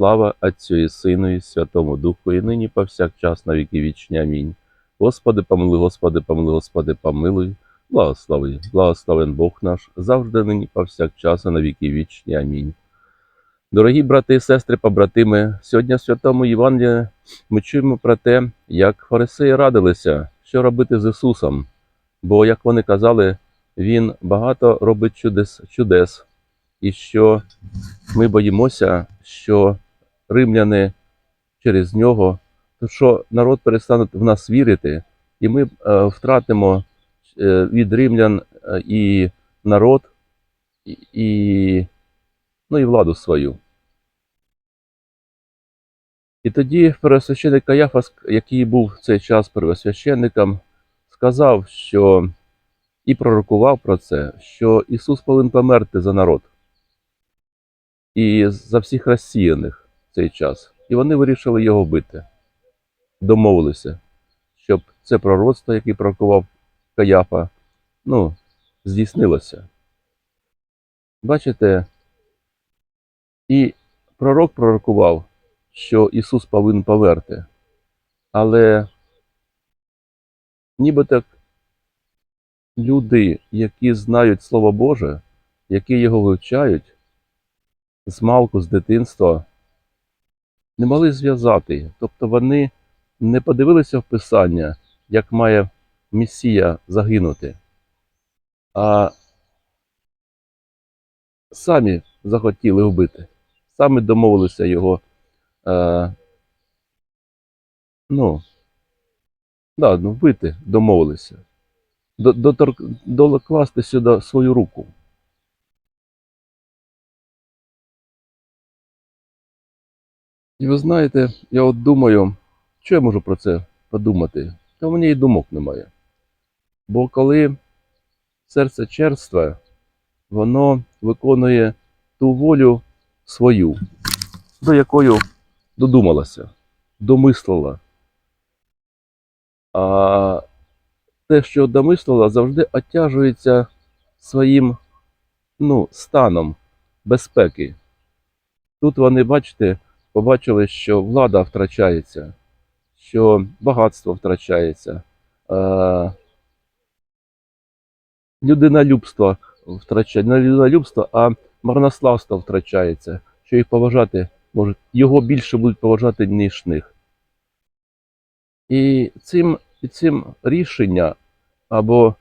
Слава Отцю і Сину, і Святому Духу, і нині повсякчас на віки вічні. Амінь. Господи, помилуй, Господи, помилуй, Господи, помилуй. Благослови, благословен Бог наш, завжди нині повсякчас на віки вічні. Амінь. Дорогі брати і сестри, побратими, сьогодні в Святому Євангелії ми чуємо про те, як фарисеї радилися, що робити з Ісусом. Бо, як вони казали, Він багато робить чудес, чудес, і що ми боїмося, що римляни через нього, що народ перестане в нас вірити, і ми е, втратимо е, від римлян е, і народ, і, ну, і владу свою. І тоді первосвященик Каяфа, який був в цей час первосвященником, сказав, що і пророкував про це, що Ісус повинен померти за народ і за всіх розсіяних цей час. І вони вирішили його вбити. Домовилися, щоб це пророцтво, яке пророкував Каяфа, ну, здійснилося. Бачите, і пророк пророкував, що Ісус повинен поверти. Але ніби так люди, які знають Слово Боже, які його вивчають, з малку, з дитинства, не могли зв'язати. Тобто вони не подивилися в Писання, як має Месія загинути, а самі захотіли вбити, самі домовилися його. Е, ну, да, ну, вбити, домовилися. До, докласти сюди свою руку. І ви знаєте, я от думаю, що я можу про це подумати? Та мені і думок немає. Бо коли серце черстве, воно виконує ту волю свою, до якої додумалася, домислила. А те, що домислила, завжди отяжується своїм ну, станом безпеки. Тут вони, бачите, побачили, що влада втрачається, що багатство втрачається, е, людинолюбство втрачається, не людинолюбство, а марнославство втрачається, що їх поважати можуть, його більше будуть поважати, ніж них. І цим, і цим рішення або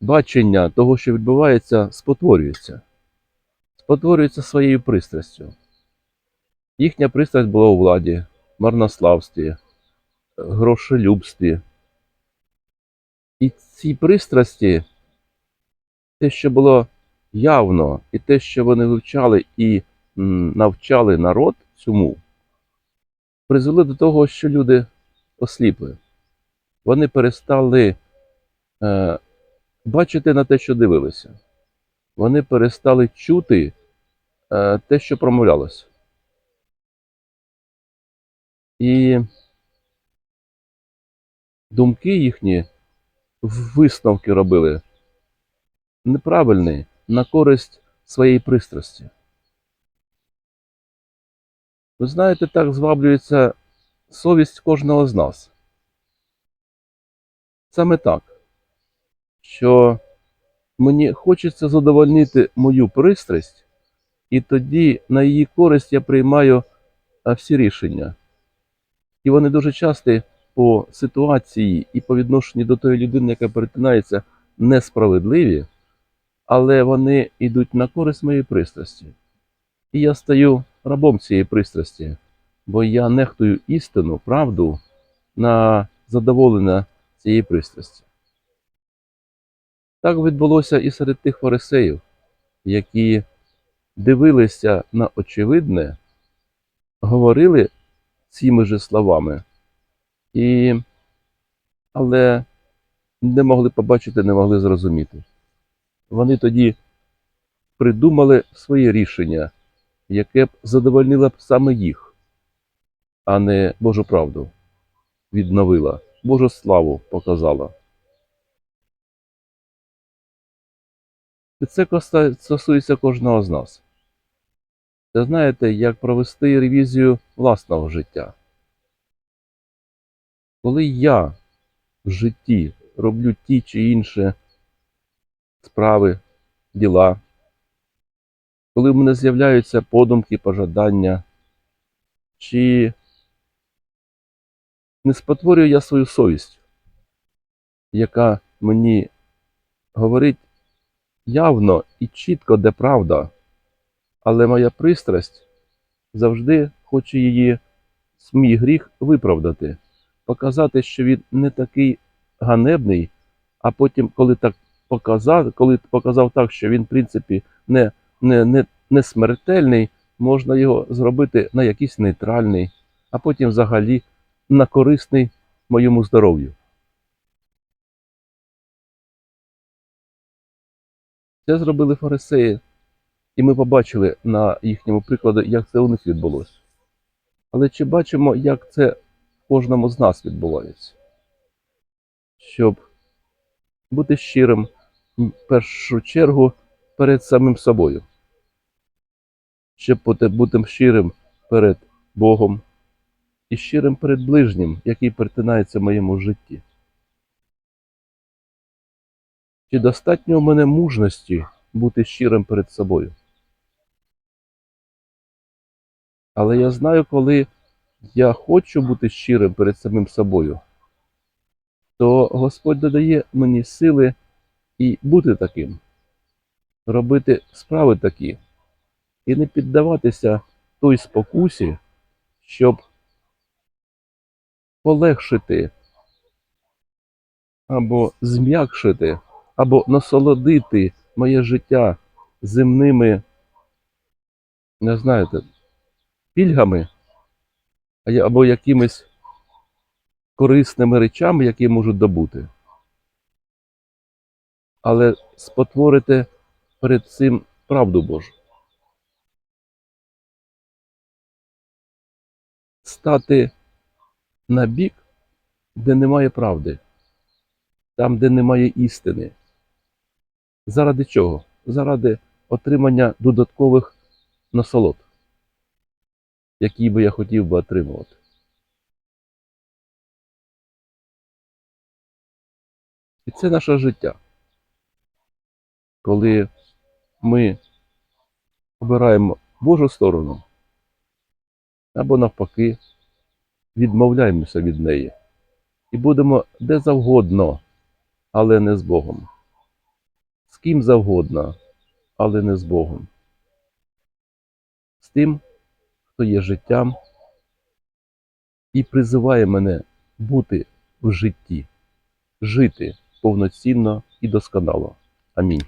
бачення того, що відбувається, спотворюється. Спотворюється своєю пристрастю. Їхня пристрасть була у владі, марнославстві, грошелюбстві. І ці пристрасті, те, що було явно, і те, що вони вивчали і навчали народ цьому, призвели до того, що люди осліпли. Вони перестали е, бачити на те, що дивилися. Вони перестали чути е, те, що промовлялося. І думки їхні, висновки робили неправильні на користь своєї пристрасті. Ви знаєте, так зваблюється совість кожного з нас. Саме так, що мені хочеться задовольнити мою пристрасть, і тоді на її користь я приймаю всі рішення. І вони дуже часто по ситуації і по відношенню до тої людини, яка перетинається, несправедливі, але вони йдуть на користь моєї пристрасті. І я стаю рабом цієї пристрасті, бо я нехтую істину, правду на задоволення цієї пристрасті. Так відбулося і серед тих фарисеїв, які дивилися на очевидне, говорили цими же словами, і... але не могли побачити, не могли зрозуміти. Вони тоді придумали своє рішення, яке б задовольнило б саме їх, а не Божу правду відновила, Божу славу показала. І це стосується кожного з нас. Це знаєте, як провести ревізію власного життя. Коли я в житті роблю ті чи інші справи, діла, коли в мене з'являються подумки, пожадання, чи не спотворюю я свою совість, яка мені говорить явно і чітко, де правда, але моя пристрасть завжди хоче її, мій гріх виправдати, показати, що він не такий ганебний, а потім, коли так показав, коли показав так, що він, в принципі, не, не, не, не смертельний, можна його зробити на якийсь нейтральний, а потім взагалі на корисний моєму здоров'ю. Це зробили фарисеї, і ми побачили на їхньому прикладі, як це у них відбулося. Але чи бачимо, як це в кожному з нас відбувається? Щоб бути щирим в першу чергу перед самим собою, щоб бути, щирим перед Богом і щирим перед ближнім, який перетинається в моєму житті. Чи достатньо в мене мужності бути щирим перед собою? Але я знаю, коли я хочу бути щирим перед самим собою, то Господь додає мені сили і бути таким, робити справи такі, і не піддаватися той спокусі, щоб полегшити або зм'якшити, або насолодити моє життя земними, не знаєте, пільгами, або якимись корисними речами, які можуть добути. Але спотворити перед цим правду Божу. Стати на бік, де немає правди, там, де немає істини. Заради чого? Заради отримання додаткових насолод, які би я хотів би отримувати. І це наше життя. Коли ми обираємо Божу сторону, або навпаки, відмовляємося від неї і будемо де завгодно, але не з Богом. З ким завгодно, але не з Богом. З тим, хто є життям і призиває мене бути в житті, жити повноцінно і досконало. Амінь.